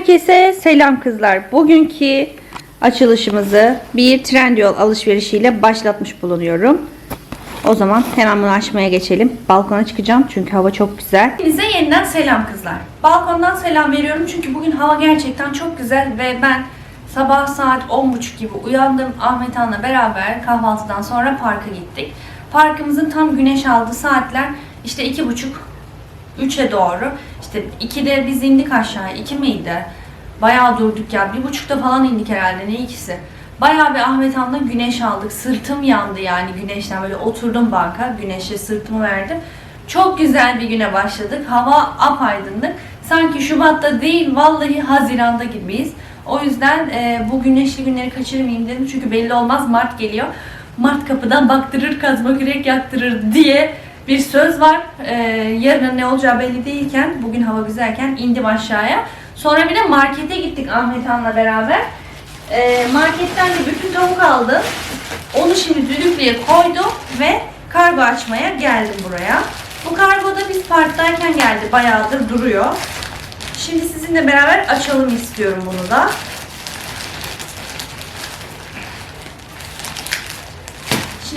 Herkese selam kızlar. Bugünkü açılışımızı bir Trendyol alışverişiyle başlatmış bulunuyorum. O zaman hemen bunu açmaya geçelim. Balkona çıkacağım çünkü hava çok güzel. Hepinize yeniden selam kızlar. Balkondan selam veriyorum çünkü bugün hava gerçekten çok güzel ve ben sabah saat 10.30 gibi uyandım. Ahmet Han'la beraber kahvaltıdan sonra parka gittik. Parkımızın tam güneş aldığı saatler işte 2.30 3'e doğru. İşte 2'de biz indik aşağıya. 2 miydi? Bayağı durduk ya. Bir buçukta falan indik herhalde. Ne ikisi? Bayağı bir Ahmet Han'la güneş aldık. Sırtım yandı yani güneşten. Böyle oturdum banka. Güneşe sırtımı verdim. Çok güzel bir güne başladık. Hava apaydınlık. Sanki Şubat'ta değil vallahi Haziran'da gibiyiz. O yüzden e, bu güneşli günleri kaçırmayayım dedim. Çünkü belli olmaz Mart geliyor. Mart kapıdan baktırır, kazma kürek yaktırır diye bir söz var. Ee, yarının ne olacağı belli değilken, bugün hava güzelken indim aşağıya. Sonra bir de markete gittik Ahmet Han'la beraber. Ee, marketten de bütün tavuk aldım. Onu şimdi düdüklüye koydum ve kargo açmaya geldim buraya. Bu kargo da biz parktayken geldi. Bayağıdır duruyor. Şimdi sizinle beraber açalım istiyorum bunu da.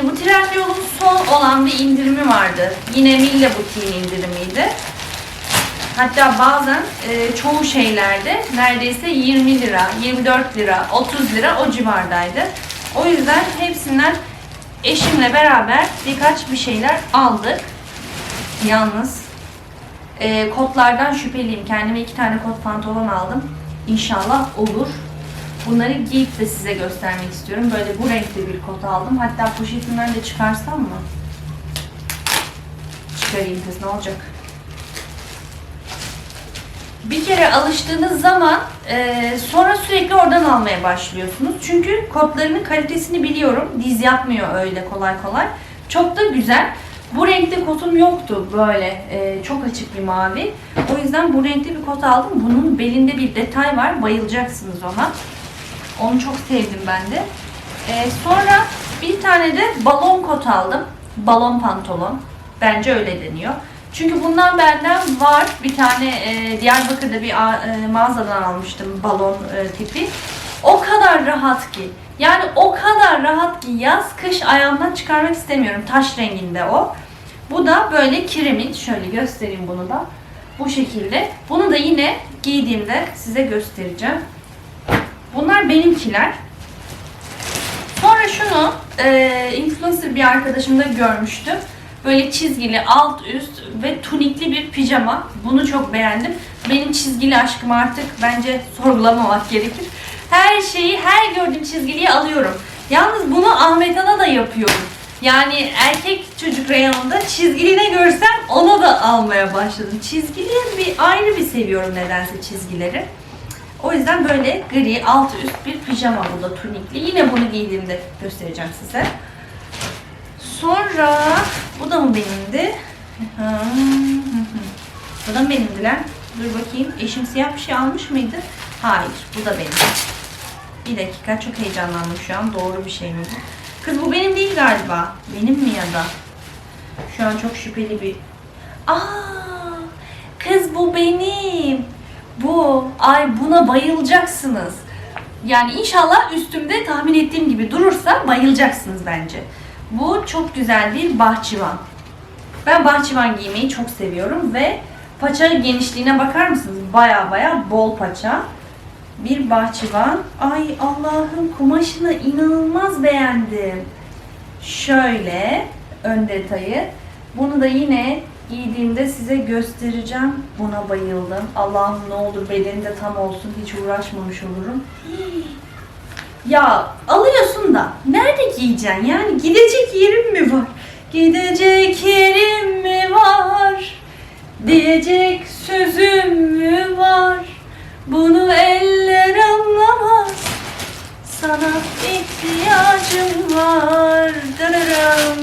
Şimdi bu Trendyol'un son olan bir indirimi vardı. Yine Mille Butiğin indirimiydi. Hatta bazen e, çoğu şeylerde neredeyse 20 lira, 24 lira, 30 lira o civardaydı. O yüzden hepsinden eşimle beraber birkaç bir şeyler aldık. Yalnız e, kotlardan şüpheliyim. Kendime iki tane kot pantolon aldım. İnşallah olur. Bunları giyip de size göstermek istiyorum. Böyle bu renkte bir kot aldım. Hatta poşetinden de çıkarsam mı? Çıkarayım kız ne olacak? Bir kere alıştığınız zaman e, sonra sürekli oradan almaya başlıyorsunuz. Çünkü kotlarının kalitesini biliyorum. Diz yapmıyor öyle kolay kolay. Çok da güzel. Bu renkte kotum yoktu böyle e, çok açık bir mavi. O yüzden bu renkte bir kot aldım. Bunun belinde bir detay var. Bayılacaksınız ona. Onu çok sevdim ben de. Ee, sonra bir tane de balon kot aldım. Balon pantolon. Bence öyle deniyor. Çünkü bundan benden var. Bir tane e, Diyarbakır'da bir a- e, mağazadan almıştım balon e, tipi. O kadar rahat ki. Yani o kadar rahat ki yaz kış ayağımdan çıkarmak istemiyorum. Taş renginde o. Bu da böyle kiremit. Şöyle göstereyim bunu da. Bu şekilde. Bunu da yine giydiğimde size göstereceğim. Bunlar benimkiler. Sonra şunu e, influencer bir arkadaşımda görmüştüm. Böyle çizgili alt üst ve tunikli bir pijama. Bunu çok beğendim. Benim çizgili aşkım artık bence sorgulamamak gerekir. Her şeyi, her gördüğüm çizgiliyi alıyorum. Yalnız bunu Ahmet Ana da yapıyorum. Yani erkek çocuk reyonunda çizgili ne görsem ona da almaya başladım. Çizgili bir ayrı bir seviyorum nedense çizgileri. O yüzden böyle gri altı üst bir pijama bu da tunikli. Yine bunu giydiğimde göstereceğim size. Sonra bu da mı benimdi? Bu da mı benimdi lan? Dur bakayım. Eşim siyah bir şey almış mıydı? Hayır. Bu da benim. Bir dakika. Çok heyecanlandım şu an. Doğru bir şey mi? Kız bu benim değil galiba. Benim mi ya da? Şu an çok şüpheli bir... Aa, kız bu benim. Bu. Ay buna bayılacaksınız. Yani inşallah üstümde tahmin ettiğim gibi durursa bayılacaksınız bence. Bu çok güzel bir bahçıvan. Ben bahçıvan giymeyi çok seviyorum ve paça genişliğine bakar mısınız? Baya baya bol paça. Bir bahçıvan. Ay Allah'ım kumaşını inanılmaz beğendim. Şöyle ön detayı. Bunu da yine giydiğimde size göstereceğim. Buna bayıldım. Allah'ım ne olur bedeni de tam olsun. Hiç uğraşmamış olurum. Ya alıyorsun da nerede giyeceksin? Yani gidecek yerim mi var? Gidecek yerim mi var? Diyecek sözüm mü var? Bunu eller anlamaz. Sana ihtiyacım var. Dararım.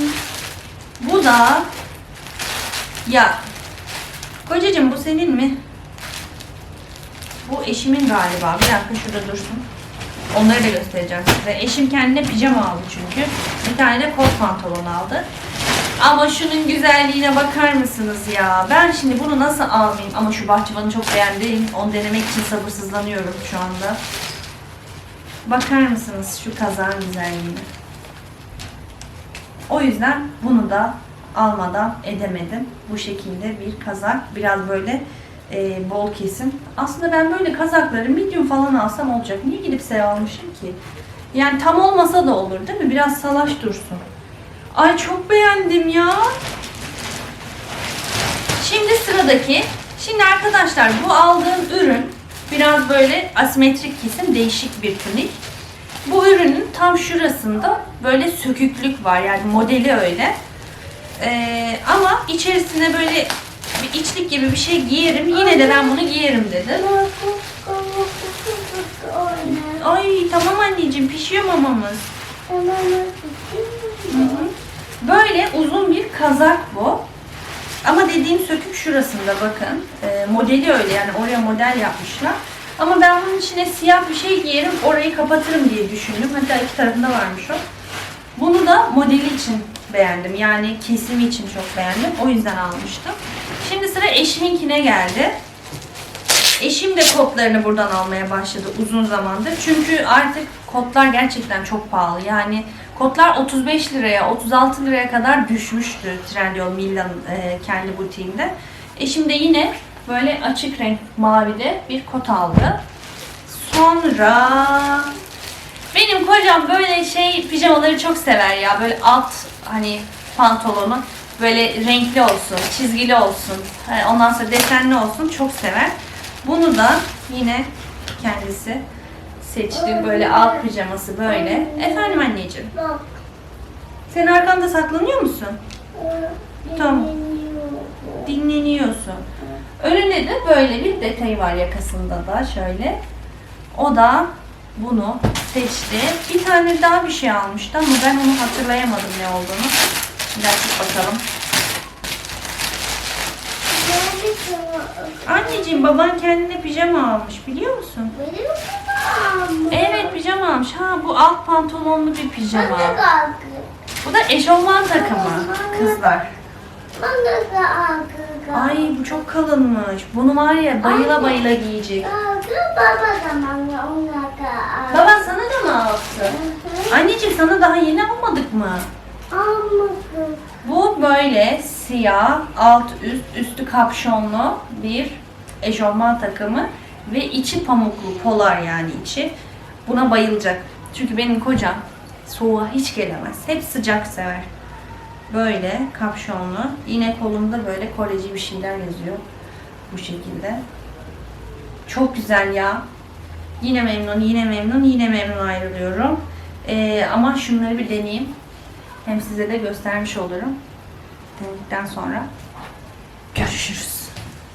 Bu da ya kocacığım bu senin mi? Bu eşimin galiba. Bir dakika şurada dursun. Onları da göstereceğim size. Eşim kendine pijama aldı çünkü. Bir tane de kot pantolon aldı. Ama şunun güzelliğine bakar mısınız ya? Ben şimdi bunu nasıl almayayım? Ama şu bahçıvanı çok beğendim. Onu denemek için sabırsızlanıyorum şu anda. Bakar mısınız şu kazağın güzelliğine? O yüzden bunu da almadan edemedim. Bu şekilde bir kazak. Biraz böyle e, bol kesim. Aslında ben böyle kazakları medium falan alsam olacak. Niye gidip sev almışım ki? Yani tam olmasa da olur değil mi? Biraz salaş dursun. Ay çok beğendim ya. Şimdi sıradaki. Şimdi arkadaşlar bu aldığım ürün biraz böyle asimetrik kesim değişik bir tunik. Bu ürünün tam şurasında böyle söküklük var yani modeli öyle. Ee, ama içerisine böyle bir içlik gibi bir şey giyerim. Yine de ben bunu giyerim dedi. Ay tamam anneciğim pişiyor mamamız. Böyle uzun bir kazak bu. Ama dediğim sökük şurasında bakın. Ee, modeli öyle yani oraya model yapmışlar. Ama ben bunun içine siyah bir şey giyerim orayı kapatırım diye düşündüm. Hatta iki tarafında varmış o. Bunu da modeli için beğendim. Yani kesimi için çok beğendim. O yüzden almıştım. Şimdi sıra eşiminkine geldi. Eşim de kotlarını buradan almaya başladı uzun zamandır. Çünkü artık kotlar gerçekten çok pahalı. Yani kotlar 35 liraya, 36 liraya kadar düşmüştü Trendyol Milan'ın e, kendi butiğinde. Eşim de yine böyle açık renk mavide bir kot aldı. Sonra benim kocam böyle şey pijamaları çok sever ya. Böyle alt hani pantolonu böyle renkli olsun, çizgili olsun. hani Ondan sonra desenli olsun çok sever. Bunu da yine kendisi seçti. Böyle alt pijaması böyle. Efendim anneciğim. Sen arkanda saklanıyor musun? Tamam. Dinleniyorsun. Önünde de böyle bir detayı var yakasında da şöyle. O da bunu seçti. Bir tane daha bir şey almıştı ama ben onu hatırlayamadım ne olduğunu. Şimdi açıp bakalım. Anneciğim baban kendine pijama almış biliyor musun? Evet pijama almış. Ha bu alt pantolonlu bir pijama. Bu da eşofman takımı kızlar. Ay bu çok kalınmış. Bunu var ya bayıla bayıla giyecek. Baban sana aldı? Anneciğim sana daha yeni almadık mı? Bu böyle siyah, alt üst, üstü kapşonlu bir eşofman takımı ve içi pamuklu, polar yani içi. Buna bayılacak. Çünkü benim kocam soğuğa hiç gelemez. Hep sıcak sever. Böyle kapşonlu. Yine kolunda böyle Koreci bir şeyler yazıyor. Bu şekilde. Çok güzel ya. Yine memnun, yine memnun, yine memnun ayrılıyorum. Ee, ama şunları bir deneyeyim. Hem size de göstermiş olurum. Denedikten sonra görüşürüz.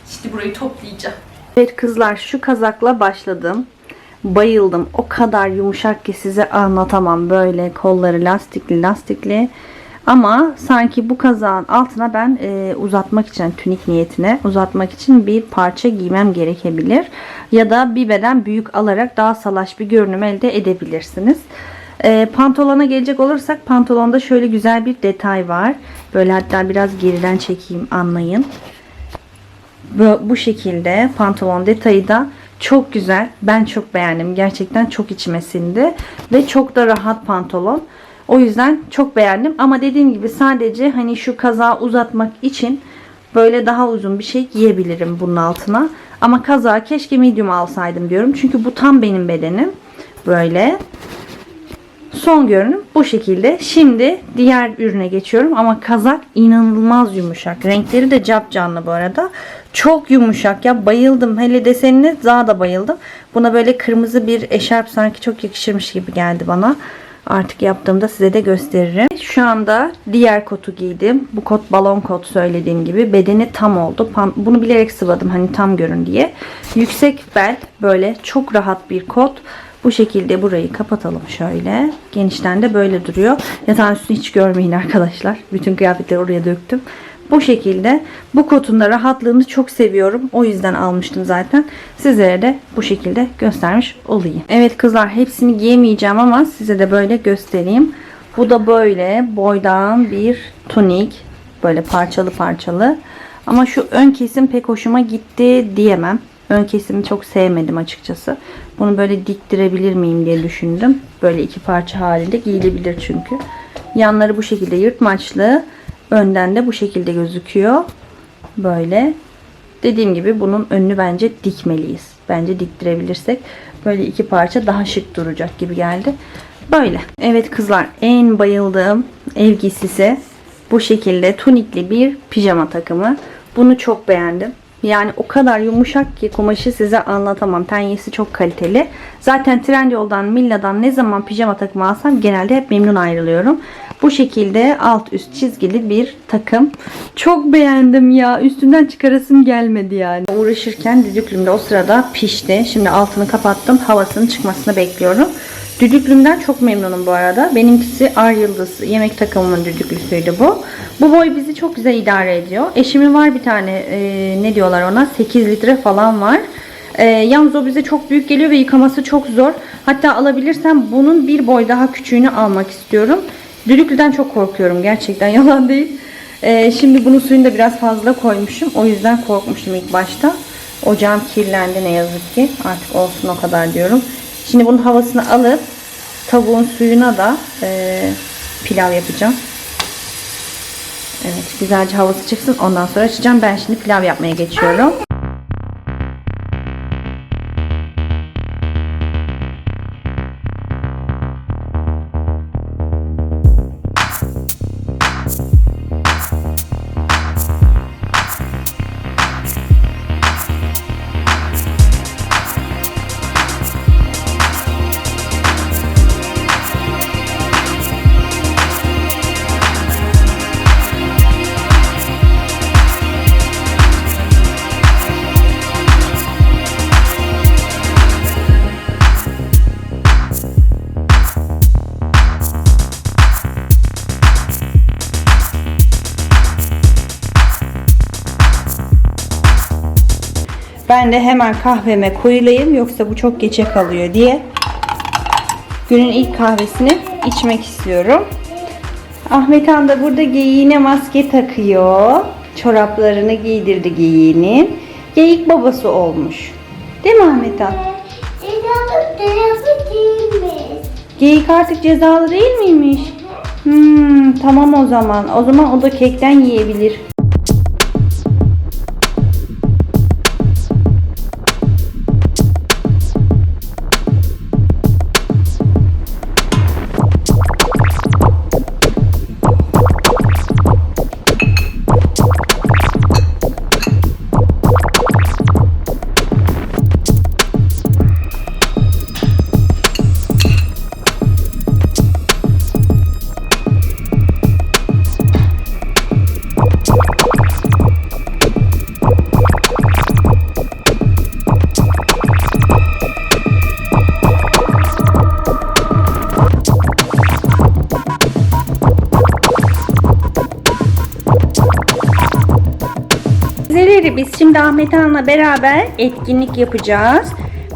Şimdi burayı toplayacağım. Evet kızlar şu kazakla başladım. Bayıldım. O kadar yumuşak ki size anlatamam. Böyle kolları lastikli lastikli. Ama sanki bu kazağın altına ben e, uzatmak için tünik niyetine uzatmak için bir parça giymem gerekebilir. Ya da bir beden büyük alarak daha salaş bir görünüm elde edebilirsiniz. E, pantolona gelecek olursak pantolonda şöyle güzel bir detay var. Böyle hatta biraz geriden çekeyim anlayın. Bu, bu şekilde pantolon detayı da çok güzel. Ben çok beğendim. Gerçekten çok içime sindi. Ve çok da rahat pantolon. O yüzden çok beğendim. Ama dediğim gibi sadece hani şu kazağı uzatmak için böyle daha uzun bir şey giyebilirim bunun altına. Ama kazağı keşke medium alsaydım diyorum. Çünkü bu tam benim bedenim. Böyle. Son görünüm bu şekilde. Şimdi diğer ürüne geçiyorum ama kazak inanılmaz yumuşak. Renkleri de cap canlı bu arada. Çok yumuşak ya bayıldım. Hele desenine daha da bayıldım. Buna böyle kırmızı bir eşarp sanki çok yakışırmış gibi geldi bana. Artık yaptığımda size de gösteririm. Şu anda diğer kotu giydim. Bu kot balon kot söylediğim gibi. Bedeni tam oldu. Bunu bilerek sıvadım hani tam görün diye. Yüksek bel böyle çok rahat bir kot. Bu şekilde burayı kapatalım şöyle. Genişten de böyle duruyor. Yatağın üstünü hiç görmeyin arkadaşlar. Bütün kıyafetleri oraya döktüm. Bu şekilde bu kotun da rahatlığını çok seviyorum. O yüzden almıştım zaten. Sizlere de bu şekilde göstermiş olayım. Evet kızlar hepsini giyemeyeceğim ama size de böyle göstereyim. Bu da böyle boydan bir tunik. Böyle parçalı parçalı. Ama şu ön kesim pek hoşuma gitti diyemem. Ön kesimi çok sevmedim açıkçası. Bunu böyle diktirebilir miyim diye düşündüm. Böyle iki parça halinde giyilebilir çünkü. Yanları bu şekilde yırtmaçlı. Önden de bu şekilde gözüküyor. Böyle. Dediğim gibi bunun önünü bence dikmeliyiz. Bence diktirebilirsek böyle iki parça daha şık duracak gibi geldi. Böyle. Evet kızlar en bayıldığım ev giysisi bu şekilde tunikli bir pijama takımı. Bunu çok beğendim. Yani o kadar yumuşak ki kumaşı size anlatamam. Tenyesi çok kaliteli. Zaten Trendyol'dan, Milla'dan ne zaman pijama takımı alsam genelde hep memnun ayrılıyorum. Bu şekilde alt üst çizgili bir takım. Çok beğendim ya. Üstünden çıkarasım gelmedi yani. Uğraşırken düdüklümde o sırada pişti. Şimdi altını kapattım. Havasının çıkmasını bekliyorum. Düdüklümden çok memnunum bu arada. Benimkisi Ar Yıldız yemek takımımın düdüklüsüydü bu. Bu boy bizi çok güzel idare ediyor. Eşimin var bir tane e, ne diyorlar ona 8 litre falan var. E, yalnız o bize çok büyük geliyor ve yıkaması çok zor. Hatta alabilirsem bunun bir boy daha küçüğünü almak istiyorum. Düdüklüden çok korkuyorum gerçekten yalan değil. E, şimdi bunun suyunu da biraz fazla koymuşum. O yüzden korkmuştum ilk başta. Ocağım kirlendi ne yazık ki. Artık olsun o kadar diyorum. Şimdi bunun havasını alıp tavuğun suyuna da e, pilav yapacağım. Evet güzelce havası çıksın ondan sonra açacağım. Ben şimdi pilav yapmaya geçiyorum. Ben de hemen kahveme koyulayım yoksa bu çok geçe kalıyor diye günün ilk kahvesini içmek istiyorum. Ahmet Han da burada geyiğine maske takıyor. Çoraplarını giydirdi geyiğinin. Geyik babası olmuş. Değil mi Ahmet Han? Cezalı tarafı değilmiş. Geyik artık cezalı değil miymiş? Hmm, tamam o zaman. O zaman o da kekten yiyebilir. Biz şimdi Ahmet Han'la beraber etkinlik yapacağız.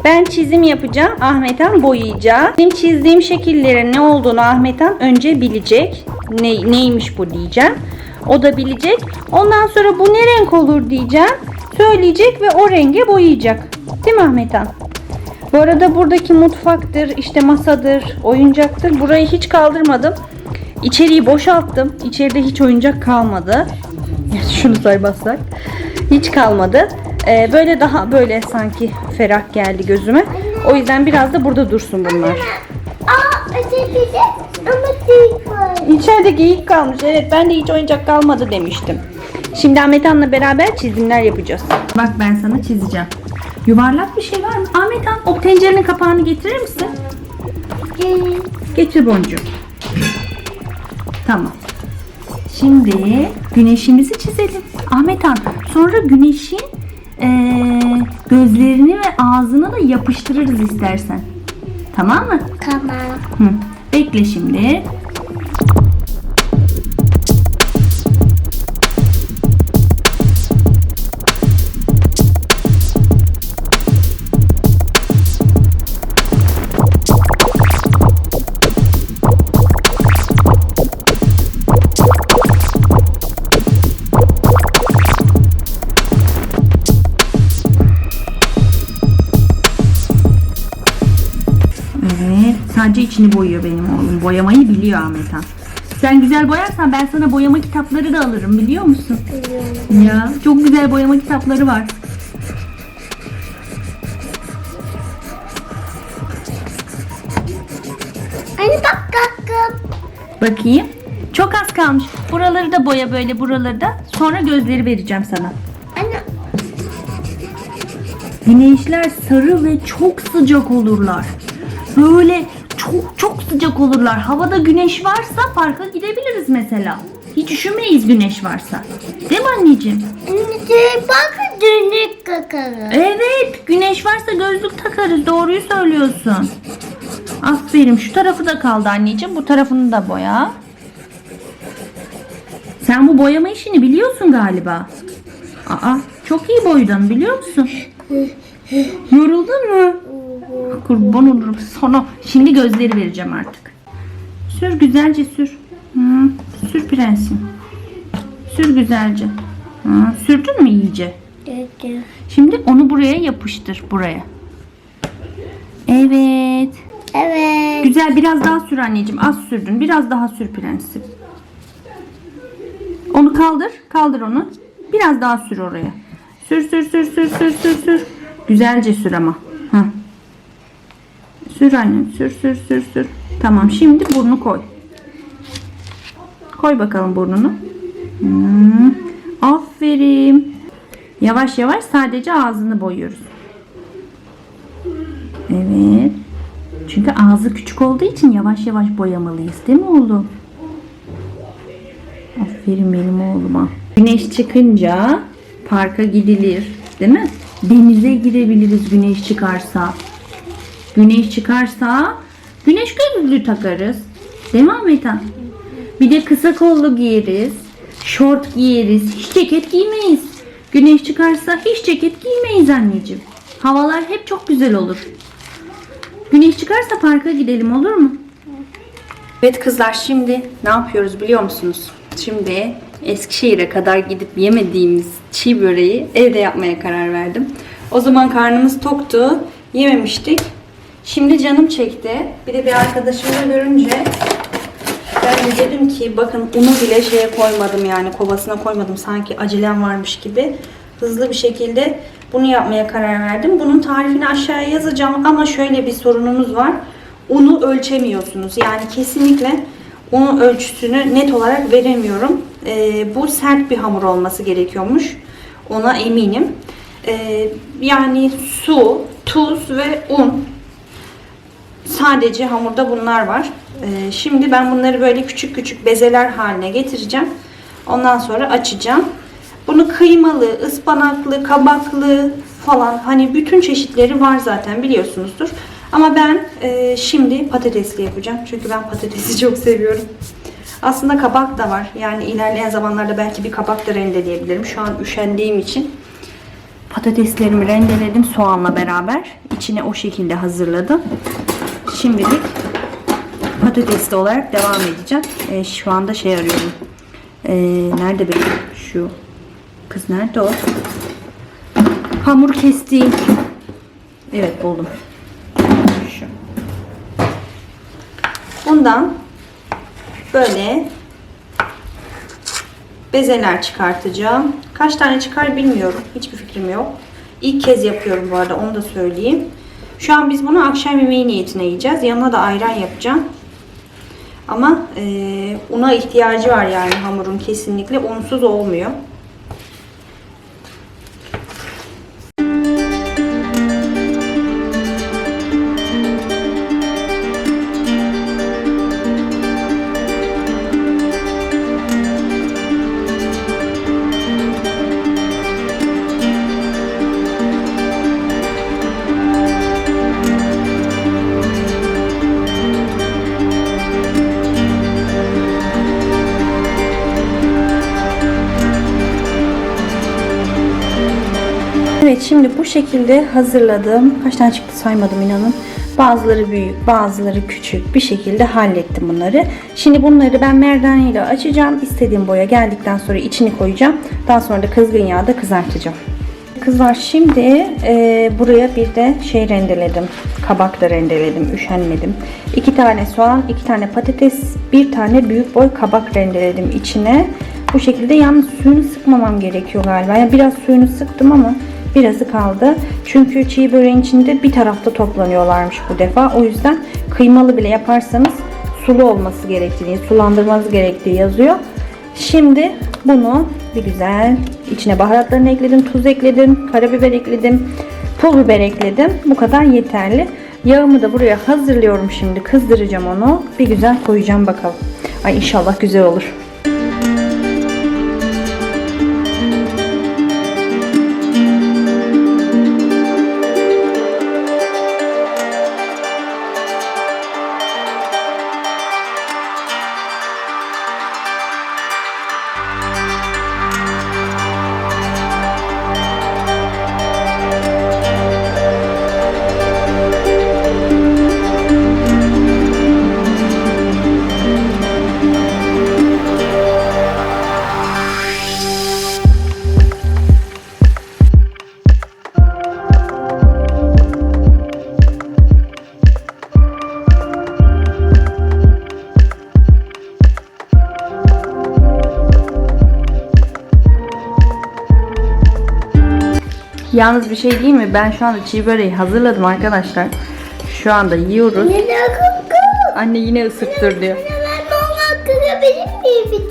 Ben çizim yapacağım. Ahmet Han boyayacak. Benim çizdiğim şekillerin ne olduğunu Ahmet Han önce bilecek. Ne, neymiş bu diyeceğim. O da bilecek. Ondan sonra bu ne renk olur diyeceğim. Söyleyecek ve o renge boyayacak. Değil mi Ahmet Han? Bu arada buradaki mutfaktır, işte masadır, oyuncaktır. Burayı hiç kaldırmadım. İçeriği boşalttım. İçeride hiç oyuncak kalmadı. Şunu saymazsak. Hiç kalmadı. Ee, böyle daha böyle sanki ferah geldi gözüme. O yüzden biraz da burada dursun bunlar. Aa öteki de ama değil var. İçeride geyik kalmış. Evet ben de hiç oyuncak kalmadı demiştim. Şimdi Ahmet Han'la beraber çizimler yapacağız. Bak ben sana çizeceğim. Yuvarlak bir şey var mı? Ahmet Han o tencerenin kapağını getirir misin? Getir boncuğum. Tamam. Şimdi güneşimizi çizelim. Ahmet Han sonra güneşin eee, gözlerini ve ağzını da yapıştırırız istersen. Tamam mı? Tamam. Hı. Bekle şimdi. Sadece içini boyuyor benim oğlum. Boyamayı biliyor Ahmet Han. Sen güzel boyarsan ben sana boyama kitapları da alırım biliyor musun? Ya çok güzel boyama kitapları var. Anne bak kalkım. Bakayım. Çok az kalmış. Buraları da boya böyle buraları da. Sonra gözleri vereceğim sana. Anne Güneşler sarı ve çok sıcak olurlar. Böyle sıcak olurlar. Havada güneş varsa parka gidebiliriz mesela. Hiç üşümeyiz güneş varsa. Değil mi anneciğim? anne bak dönük kakarım. Evet, güneş varsa gözlük takarız. Doğruyu söylüyorsun. Aferin. Şu tarafı da kaldı anneciğim. Bu tarafını da boya. Sen bu boyama işini biliyorsun galiba. Aa, çok iyi boydun biliyor musun? Yoruldun mu? Kurban olurum sana. Şimdi gözleri vereceğim artık. Sür güzelce sür. Hı, sür prensim. Sür güzelce. Hı, sürdün mü iyice? Dedi. Şimdi onu buraya yapıştır buraya. Evet. Evet. Güzel biraz daha sür anneciğim. Az sürdün. Biraz daha sür prensim. Onu kaldır. Kaldır onu. Biraz daha sür oraya. Sür sür sür sür sür sür sür. Güzelce sür ama. Hı. Sür annem. Sür sür sür sür. Tamam şimdi burnu koy. Koy bakalım burnunu. Hmm. Aferin. Yavaş yavaş sadece ağzını boyuyoruz. Evet. Çünkü ağzı küçük olduğu için yavaş yavaş boyamalıyız değil mi oğlum? Aferin benim oğluma. Güneş çıkınca parka gidilir değil mi? Denize girebiliriz güneş çıkarsa. Güneş çıkarsa güneş gözlüğü takarız. Ahmet Han? Bir de kısa kollu giyeriz. Şort giyeriz. Hiç ceket giymeyiz. Güneş çıkarsa hiç ceket giymeyiz anneciğim. Havalar hep çok güzel olur. Güneş çıkarsa parka gidelim olur mu? Evet kızlar şimdi ne yapıyoruz biliyor musunuz? Şimdi Eskişehir'e kadar gidip yemediğimiz çiğ böreği evde yapmaya karar verdim. O zaman karnımız toktu. Yememiştik. Şimdi canım çekti. Bir de bir arkadaşımla görünce ben de dedim ki bakın unu bile şeye koymadım yani kovasına koymadım. Sanki acelem varmış gibi. Hızlı bir şekilde bunu yapmaya karar verdim. Bunun tarifini aşağıya yazacağım ama şöyle bir sorunumuz var. Unu ölçemiyorsunuz. Yani kesinlikle unun ölçüsünü net olarak veremiyorum. Ee, bu sert bir hamur olması gerekiyormuş. Ona eminim. Ee, yani su, tuz ve un Sadece hamurda bunlar var. Ee, şimdi ben bunları böyle küçük küçük bezeler haline getireceğim. Ondan sonra açacağım. Bunu kıymalı, ıspanaklı, kabaklı falan hani bütün çeşitleri var zaten biliyorsunuzdur. Ama ben e, şimdi patatesli yapacağım. Çünkü ben patatesi çok seviyorum. Aslında kabak da var. Yani ilerleyen zamanlarda belki bir kabak da rendeleyebilirim. Şu an üşendiğim için patateslerimi rendeledim soğanla beraber. İçine o şekilde hazırladım. Şimdilik patatesli olarak devam edeceğim. Ee, şu anda şey arıyorum. Ee, nerede benim şu kız nerede o? Hamur kestiğim. Evet buldum. Şu. Bundan böyle bezeler çıkartacağım. Kaç tane çıkar bilmiyorum. Hiçbir fikrim yok. İlk kez yapıyorum bu arada onu da söyleyeyim. Şu an biz bunu akşam yemeği niyetine yiyeceğiz. Yanına da ayran yapacağım. Ama e, una ihtiyacı var yani hamurun kesinlikle. Unsuz olmuyor. Şekilde hazırladım. Kaç tane çıktı saymadım inanın. Bazıları büyük, bazıları küçük bir şekilde hallettim bunları. Şimdi bunları ben merdane ile açacağım. İstediğim boya geldikten sonra içini koyacağım. Daha sonra da kızgın yağda kızartacağım. Kızlar şimdi e, buraya bir de şey rendeledim. Kabak da rendeledim. Üşenmedim. İki tane soğan, iki tane patates, bir tane büyük boy kabak rendeledim içine. Bu şekilde yalnız suyunu sıkmamam gerekiyor galiba. Yani biraz suyunu sıktım ama birazı kaldı. Çünkü çiğ böreğin içinde bir tarafta toplanıyorlarmış bu defa. O yüzden kıymalı bile yaparsanız sulu olması gerektiğini, sulandırmanız gerektiği yazıyor. Şimdi bunu bir güzel içine baharatlarını ekledim, tuz ekledim, karabiber ekledim, pul biber ekledim. Bu kadar yeterli. Yağımı da buraya hazırlıyorum şimdi. Kızdıracağım onu. Bir güzel koyacağım bakalım. Ay inşallah güzel olur. Yalnız bir şey değil mi? Ben şu anda çiğ böreği hazırladım arkadaşlar. Şu anda yiyoruz. Nene kıkı. Anne yine ısıttır diyor. Ben mama kırabilir miyim bir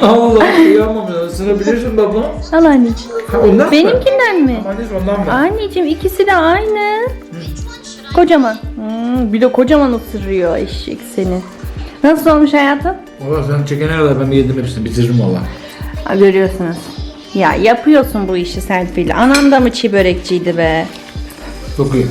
tane? Allah kıyamam ya. Isırabilirsin baba. Al anneciğim. Ha, ondan mı? Benimkinden mi? Annesi ondan mı? Anneciğim ikisi de aynı. Kocaman. Hmm, bir de kocaman ısırıyor eşek seni. Nasıl olmuş hayatım? Valla sen çekene kadar ben yedim hepsini bitiririm valla. Ha, görüyorsunuz. Ya yapıyorsun bu işi Serpil. Anam da mı çiğ börekçiydi be? Çok iyi.